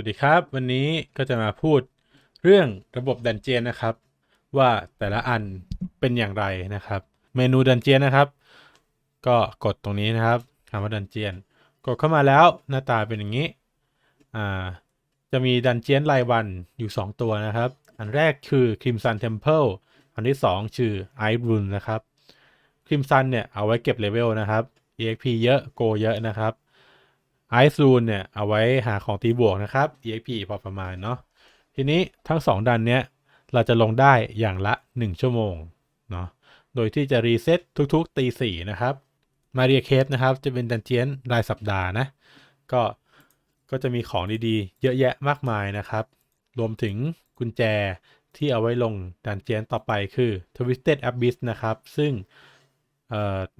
วัสดีครับ วันนี้ก็จะมาพูดเรื่องระบบดันเจียนนะครับ ว่าแต่ละอันเป็นอย่างไรนะครับ เมนูดันเจียนนะครับ ก็กดตรงนี้นะครับคำว่าดันเจียน กดเข้ามาแล้วหน้าตาเป็นอย่างนี้อ่าจะมีดันเจียนรายวันอยู่ 2 ตัวนะครับ อันแรกคือ Crimson Temple อันที่ 2 ชื่อ Ice Rune นะครับ Crimson เนี่ยเอาไว้เก็บเลเวลนะครับ EXP เยอะโกเยอะนะครับ ไอซ์รูนเนี่ยเอาไว้หาของตีบวกนะครับ EXP พอประมาณเนาะทีนี้ทั้ง 2 ดันเนี้ยเราจะลงได้อย่างละ 1 ชั่วโมงเนาะโดยที่จะรีเซ็ตทุกๆตีสี่นะครับมาเรียเคฟนะครับจะเป็นดันเจียนรายสัปดาห์นะก็ก็จะมีของดีๆ เยอะแยะมากมายนะครับ รวมถึงกุญแจที่เอาไว้ลงดันเจียนต่อไปคือ Twisted Abyss นะครับ ซึ่ง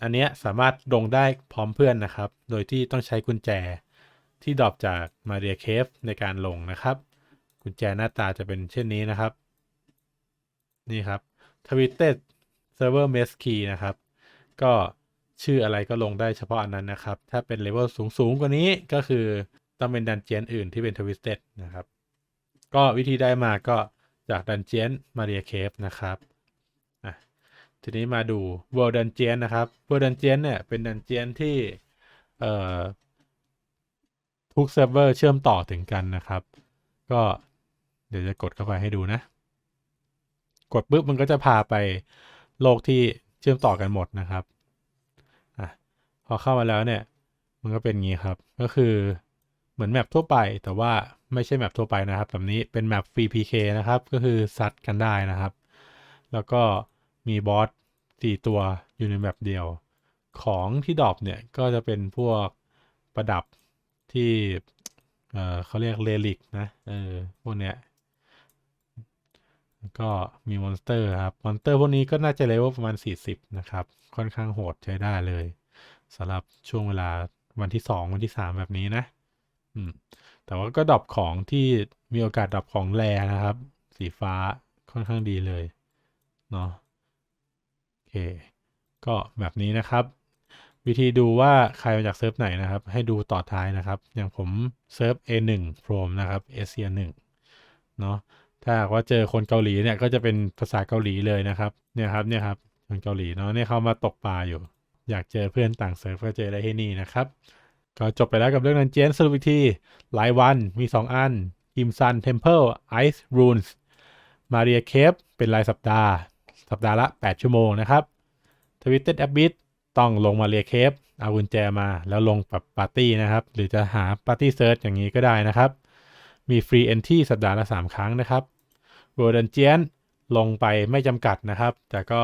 อันเนี้ยสามารถลงได้พร้อมเพื่อนนะครับ โดยที่ต้องใช้กุญแจที่ดรอปจากมาเรียเคฟในการลงนะครับ กุญแจหน้าตาจะเป็นเช่นนี้นะครับ นี่ครับ Twisted Server Mesh Key นะครับ ก็ชื่ออะไรก็ลงได้เฉพาะอันนั้นนะครับ ถ้าเป็นเลเวลสูง ๆ กว่านี้ก็คือต้องเป็นดันเจียนอื่นที่เป็น Twisted นะครับ ก็วิธีได้มาก็จากดันเจียนมาเรียเคฟนะครับ ทีนี้มาดู World Dungeon นะครับ World Dungeon เนี่ยเป็นดันเจียนที่เอ่อทุกเซิร์ฟเวอร์เชื่อมต่อถึงกันนะครับ ก็เดี๋ยวจะกดเข้าไปให้ดูนะ กดปุ๊บมันก็จะพาไปโลกที่เชื่อมต่อกันหมดนะครับอะพอเข้ามาแล้วเนี่ย มันก็เป็นงี้ครับ ก็คือเหมือนแมปทั่วไป แต่ว่าไม่ใช่แมปทั่วไปนะครับ แบบนี้เป็นแมปฟรี PK นะครับ ก็คือซัดกันได้นะครับ แล้วก็ มีบอสสี่ตัวอยู่ในแบบเดียว ของที่ดรอปเนี่ยก็จะเป็นพวกประดับที่เออเขาเรียกเลลิกนะเออพวกเนี้ยก็มีมอนสเตอร์ครับ มอนสเตอร์พวกนี้ก็น่าจะเลเวลประมาณ 40 นะครับ ค่อนข้างโหดใช้ได้เลยสำหรับช่วงเวลาวันที่ 2 วันที่ 3 แบบนี้นะอืมแต่ว่าก็ดรอปของที่มีโอกาสดรอปของแรนะครับ สีฟ้าค่อนข้างดีเลยเนาะ เค ก็แบบนี้นะครับ วิธีดูว่าใครมาจากเซิร์ฟไหนนะครับ ให้ดูต่อท้ายนะครับ อย่างผมเซิร์ฟ A1 Chrome นะครับเอเชีย1เนาะถ้าว่าเจอคนเกาหลีเนี่ยก็จะเป็นภาษาเกาหลีเลยนะครับเนี่ยครับเนี่ยครับคนเกาหลีเนาะเนี่ยเขามาตกปลาอยู่ อยากเจอเพื่อนต่างเซิร์ฟก็เจอได้ที่นี่นะครับ ก็จบไปแล้วกับเรื่องนั้นเจนสรุปอีกทีหลายวันมี 2 อัน Crimson Temple Ice Runes Maria Cave เป็นรายสัปดาห์ สัปดาห์ละ 8 ชั่วโมงนะครับ Twisted Abyss ต้องลงมาเรียเคฟเอากุญแจมาแล้วลงปรับปาร์ตี้นะครับ หรือจะหาปาร์ตี้เซิร์ชอย่างนี้ก็ได้นะครับ มีฟรีเอนที่สัปดาห์ละ 3 ครั้งนะครับ w o r d ดันเจียนลงไปไม่จำกัดนะครับ แต่ก็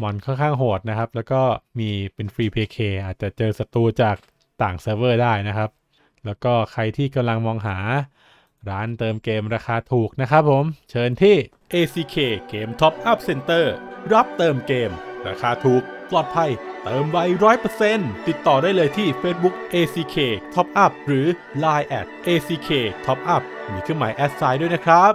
มอนค่อนข้างโหดนะครับ แล้วก็มีเป็นฟรี PK อาจจะเจอศัตรูจากต่างเซิร์ฟเวอร์ได้นะครับ แล้วก็ใครที่กำลังมองหา ร้านเติมเกมราคาถูกนะครับผม เชิญที่ ACK Game Top Up Center รับเติมเกม ราคาถูก ปลอดภัย เติมไวร้อยเปอร์เซ็นต์ติดต่อได้เลยที่ Facebook ACK Top Up หรือ Line at ACK Top Up มีเครื่องหมายแอดไซด์ด้วยนะครับ